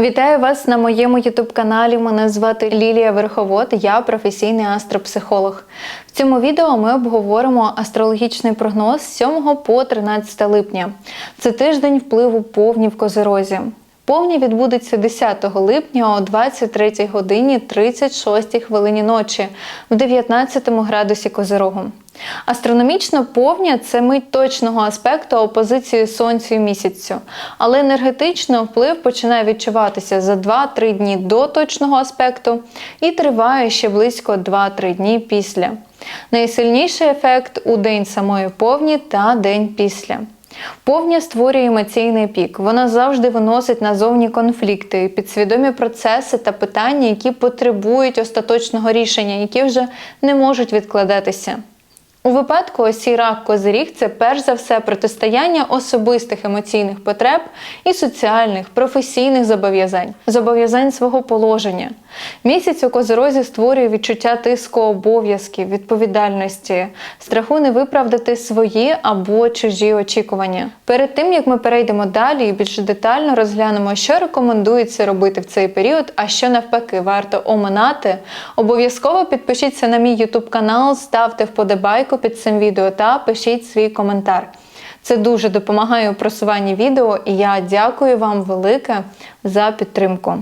Вітаю вас на моєму ютуб-каналі. Мене звати Лілія Верховод, я професійний астропсихолог. В цьому відео ми обговоримо астрологічний прогноз з 7 по 13 липня. Це тиждень впливу повні в Козерозі. Повні відбудеться 10 липня о 23 годині 36 хвилині ночі в 19 градусі Козирогу. Астрономічно повня це мить точного аспекту опозиції Сонцю і місяцю, але енергетично вплив починає відчуватися за 2-3 дні до точного аспекту і триває ще близько 2-3 дні після. Найсильніший ефект у день самої повні та день після. Повня створює емоційний пік. Вона завжди виносить назовні конфлікти, підсвідомі процеси та питання, які потребують остаточного рішення, які вже не можуть відкладатися. У випадку осі рак козиріг це перш за все протистояння особистих емоційних потреб і соціальних, професійних зобов'язань, зобов'язань свого положення. Місяць у козирозі створює відчуття тиску обов'язків, відповідальності, страху не виправдати свої або чужі очікування. Перед тим як ми перейдемо далі і більш детально розглянемо, що рекомендується робити в цей період, а що навпаки варто оминати, обов'язково підпишіться на мій YouTube канал, ставте вподобайку під цим відео та пишіть свій коментар. Це дуже допомагає у просуванні відео, і я дякую вам велике за підтримку.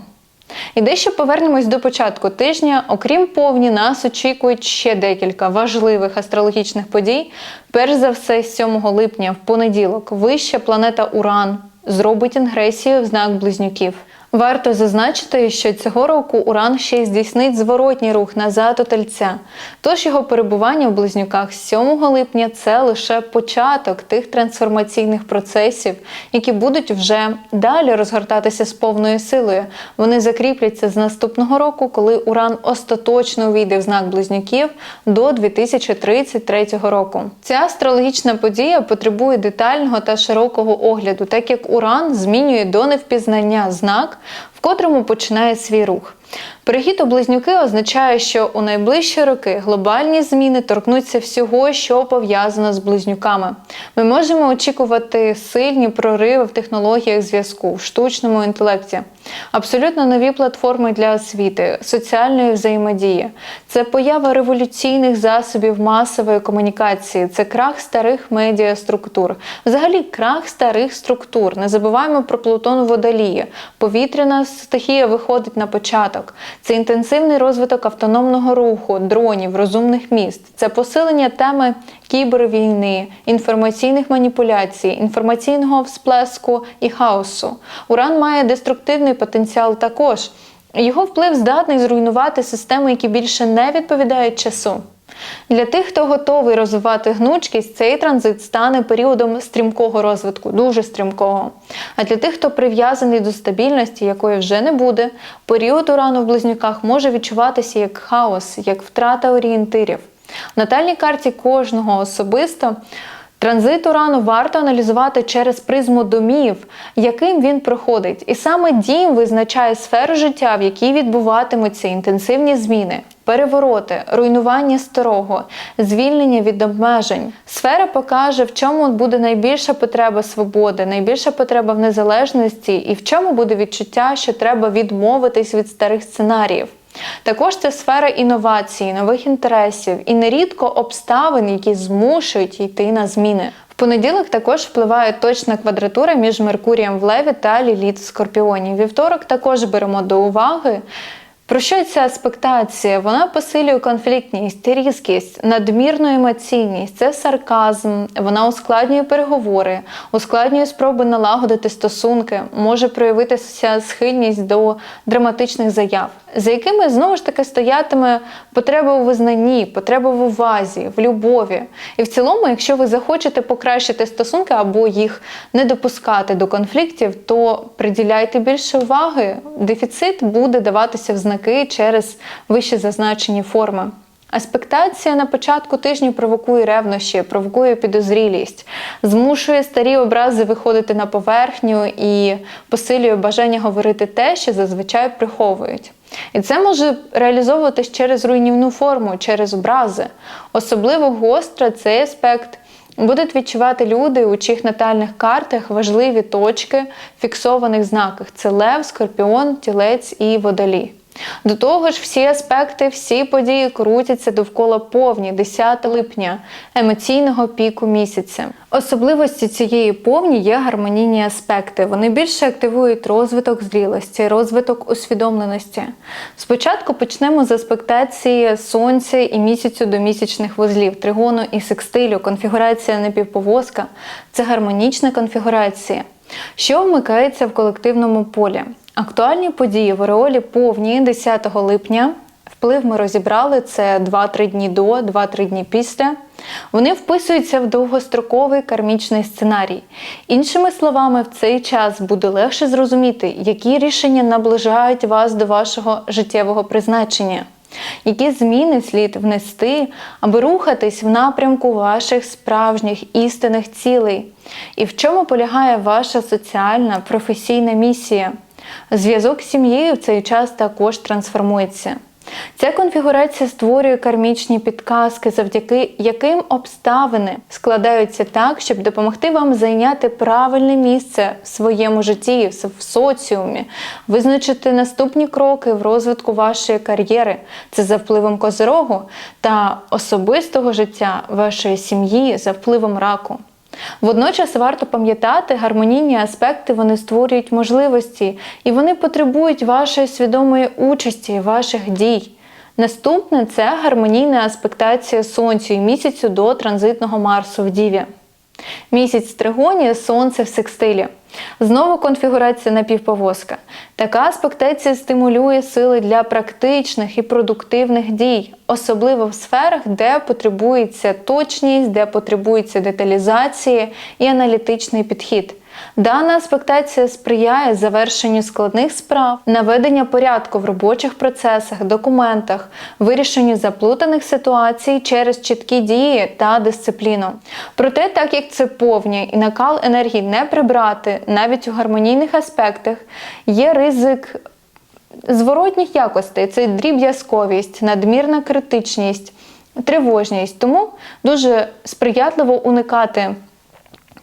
І дещо повернемось до початку тижня. Окрім повні, нас очікують ще декілька важливих астрологічних подій. Перш за все, 7 липня, в понеділок, вища планета Уран зробить інгресію в знак близнюків. Варто зазначити, що цього року Уран ще й здійснить зворотній рух назад у тельця. Тож його перебування в близнюках з 7 липня це лише початок тих трансформаційних процесів, які будуть вже далі розгортатися з повною силою. Вони закріпляться з наступного року, коли Уран остаточно увійде в знак близнюків до 2033 року. Ця астрологічна подія потребує детального та широкого огляду, так як Уран змінює до невпізнання знак в котрому починає свій рух. Перехід у близнюки означає, що у найближчі роки глобальні зміни торкнуться всього, що пов'язано з близнюками. Ми можемо очікувати сильні прориви в технологіях зв'язку, в штучному інтелекті, абсолютно нові платформи для освіти, соціальної взаємодії. Це поява революційних засобів масової комунікації, це крах старих медіаструктур, взагалі крах старих структур. Не забуваємо про Плутон водолії. Повітряна стихія виходить на початок. Це інтенсивний розвиток автономного руху, дронів, розумних міст. Це посилення теми кібервійни, інформаційних маніпуляцій, інформаційного всплеску і хаосу. Уран має деструктивний потенціал також. Його вплив здатний зруйнувати системи, які більше не відповідають часу. Для тих, хто готовий розвивати гнучкість, цей транзит стане періодом стрімкого розвитку, дуже стрімкого. А для тих, хто прив'язаний до стабільності, якої вже не буде, період урану в близнюках може відчуватися як хаос, як втрата орієнтирів. В натальній карті кожного особисто. Транзит урану варто аналізувати через призму домів, яким він проходить. І саме дім визначає сферу життя, в якій відбуватимуться інтенсивні зміни, перевороти, руйнування старого, звільнення від обмежень. Сфера покаже, в чому буде найбільша потреба свободи, найбільша потреба в незалежності і в чому буде відчуття, що треба відмовитись від старих сценаріїв. Також це сфера інновацій, нових інтересів і нерідко обставин, які змушують йти на зміни. В понеділок також впливає точна квадратура між Меркурієм в Леві та Ліліт в Скорпіоні. Вівторок також беремо до уваги. Про що ця аспектація? Вона посилює конфліктність, різкість, надмірну емоційність, це сарказм, вона ускладнює переговори, ускладнює спроби налагодити стосунки, може проявитися схильність до драматичних заяв, за якими знову ж таки стоятиме потреба у визнанні, потреба в увазі, в любові. І в цілому, якщо ви захочете покращити стосунки або їх не допускати до конфліктів, то приділяйте більше уваги. Дефіцит буде даватися в знаки через вище зазначені форми. Аспектація на початку тижня провокує ревнощі, провокує підозрілість, змушує старі образи виходити на поверхню і посилює бажання говорити те, що зазвичай приховують. І це може реалізовуватись через руйнівну форму, через образи. Особливо гостро цей аспект Будуть відчувати люди, у чиїх натальних картах важливі точки фіксованих знаках: це лев, скорпіон, тілець і водолій. До того ж, всі аспекти, всі події крутяться довкола повні 10 липня, емоційного піку місяця. Особливості цієї повні є гармонійні аспекти. Вони більше активують розвиток зрілості, розвиток усвідомленості. Спочатку почнемо з аспектації сонця і місяцю до місячних вузлів, тригону і секстилю, конфігурація напівповозка це гармонічна конфігурація, що вмикається в колективному полі. Актуальні події в Ореолі повні 10 липня. Вплив ми розібрали це 2-3 дні до, 2-3 дні після. Вони вписуються в довгостроковий кармічний сценарій. Іншими словами, в цей час буде легше зрозуміти, які рішення наближають вас до вашого життєвого призначення, які зміни слід внести, аби рухатись в напрямку ваших справжніх істинних цілей, і в чому полягає ваша соціальна професійна місія. Зв'язок з сім'єю в цей час також трансформується. Ця конфігурація створює кармічні підказки, завдяки яким обставини складаються так, щоб допомогти вам зайняти правильне місце в своєму житті, в соціумі, визначити наступні кроки в розвитку вашої кар'єри, це за впливом козирогу та особистого життя вашої сім'ї за впливом раку. Водночас варто пам'ятати, гармонійні аспекти вони створюють можливості і вони потребують вашої свідомої участі, ваших дій. Наступне це гармонійна аспектація Сонцю і місяцю до транзитного Марсу в Діві. Місяць тригоні, сонце в секстилі. Знову конфігурація напівповозка. Така аспектація стимулює сили для практичних і продуктивних дій, особливо в сферах, де потребується точність, де потребується деталізація і аналітичний підхід. Дана аспектація сприяє завершенню складних справ, наведення порядку в робочих процесах, документах, вирішенню заплутаних ситуацій через чіткі дії та дисципліну. Проте, так як це повні і накал енергії не прибрати, навіть у гармонійних аспектах, є ризик. Зворотніх якостей це дріб'язковість, надмірна критичність, тривожність. Тому дуже сприятливо уникати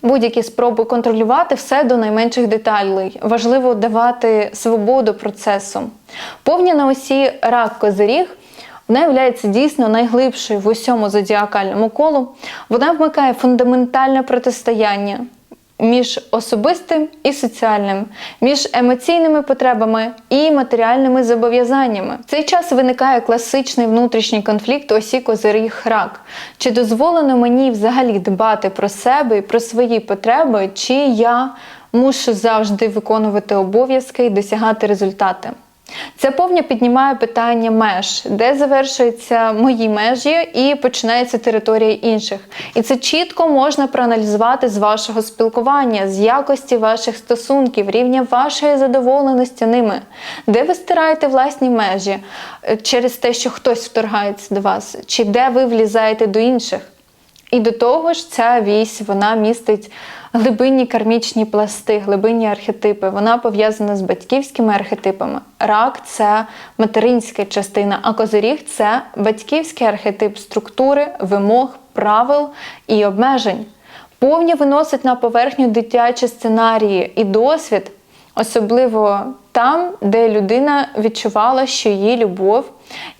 будь-які спроби контролювати все до найменших деталей. Важливо давати свободу процесу. Повні на осі рак козиріг. Вона являється дійсно найглибшою в усьому зодіакальному колу. Вона вмикає фундаментальне протистояння між особистим і соціальним, між емоційними потребами і матеріальними зобов'язаннями. В цей час виникає класичний внутрішній конфлікт осі козиріг рак. Чи дозволено мені взагалі дбати про себе і про свої потреби, чи я мушу завжди виконувати обов'язки і досягати результати? Це повня піднімає питання меж, де завершуються мої межі і починається територія інших. І це чітко можна проаналізувати з вашого спілкування, з якості ваших стосунків, рівня вашої задоволеності ними, де ви стираєте власні межі е, через те, що хтось вторгається до вас, чи де ви влізаєте до інших. І до того ж, ця вісь вона містить глибинні кармічні пласти, глибинні архетипи. Вона пов'язана з батьківськими архетипами. Рак це материнська частина, а козиріг це батьківський архетип структури, вимог, правил і обмежень. Повні виносить на поверхню дитячі сценарії і досвід, особливо там, де людина відчувала, що її любов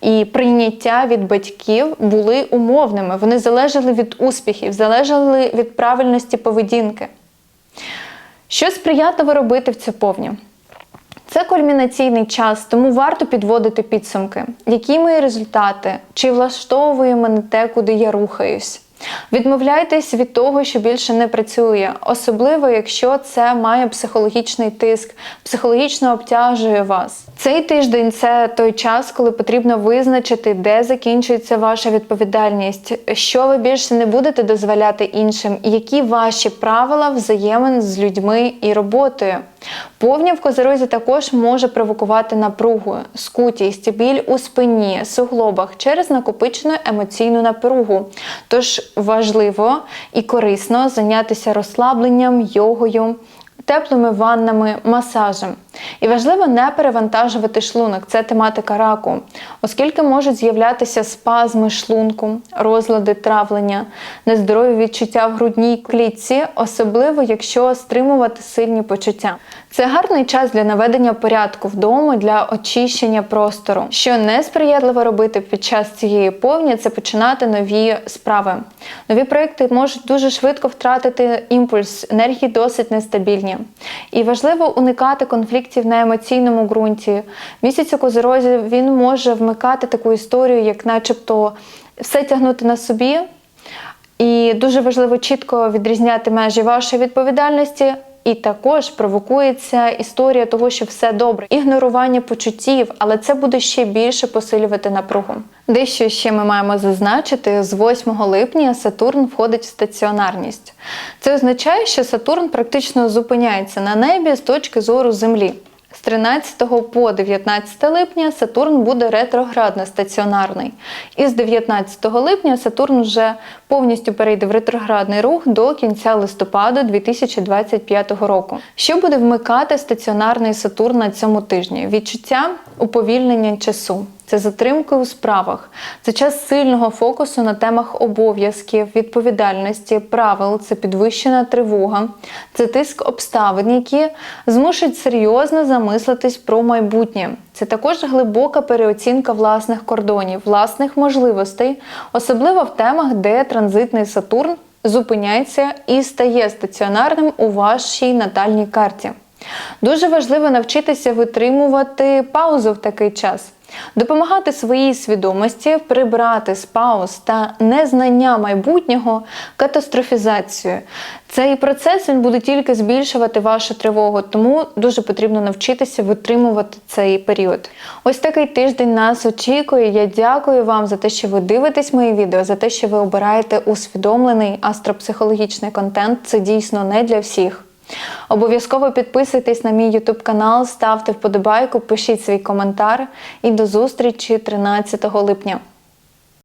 і прийняття від батьків були умовними. Вони залежали від успіхів, залежали від правильності поведінки. Що сприятливо робити в цю? Це кульмінаційний час, тому варто підводити підсумки, які мої результати, чи влаштовує мене те, куди я рухаюсь. Відмовляйтесь від того, що більше не працює, особливо якщо це має психологічний тиск, психологічно обтяжує вас. Цей тиждень це той час, коли потрібно визначити, де закінчується ваша відповідальність, що ви більше не будете дозволяти іншим, які ваші правила взаємин з людьми і роботою. Повня в козерозі також може провокувати напругу, скутість, біль у спині, суглобах через накопичену емоційну напругу. Тож важливо і корисно зайнятися розслабленням, йогою, теплими ваннами, масажем. І важливо не перевантажувати шлунок, це тематика раку, оскільки можуть з'являтися спазми шлунку, розлади травлення, нездорові відчуття в грудній клітці, особливо якщо стримувати сильні почуття. Це гарний час для наведення порядку вдома, для очищення простору. Що несприятливо робити під час цієї повні, це починати нові справи. Нові проекти можуть дуже швидко втратити імпульс, енергії досить нестабільні. І важливо уникати конфліктів на емоційному ґрунті. Місяць козерозі він може вмикати таку історію, як начебто все тягнути на собі. І дуже важливо чітко відрізняти межі вашої відповідальності. І також провокується історія того, що все добре, ігнорування почуттів, але це буде ще більше посилювати напругу. Дещо ще ми маємо зазначити: з 8 липня Сатурн входить в стаціонарність. Це означає, що Сатурн практично зупиняється на небі з точки зору Землі. З 13 по 19 липня Сатурн буде ретроградно стаціонарний. І з 19 липня Сатурн вже повністю перейде в ретроградний рух до кінця листопада 2025 року. Що буде вмикати стаціонарний Сатурн на цьому тижні? Відчуття уповільнення часу. Це затримки у справах, це час сильного фокусу на темах обов'язків, відповідальності, правил, це підвищена тривога, це тиск обставин, які змушують серйозно замислитись про майбутнє. Це також глибока переоцінка власних кордонів, власних можливостей, особливо в темах, де транзитний Сатурн зупиняється і стає стаціонарним у вашій натальній карті. Дуже важливо навчитися витримувати паузу в такий час, допомагати своїй свідомості прибрати з пауз та незнання майбутнього катастрофізацію. Цей процес він буде тільки збільшувати вашу тривогу, тому дуже потрібно навчитися витримувати цей період. Ось такий тиждень нас очікує. Я дякую вам за те, що ви дивитесь мої відео, за те, що ви обираєте усвідомлений астропсихологічний контент. Це дійсно не для всіх. Обов'язково підписуйтесь на мій YouTube канал, ставте вподобайку, пишіть свій коментар і до зустрічі 13 липня.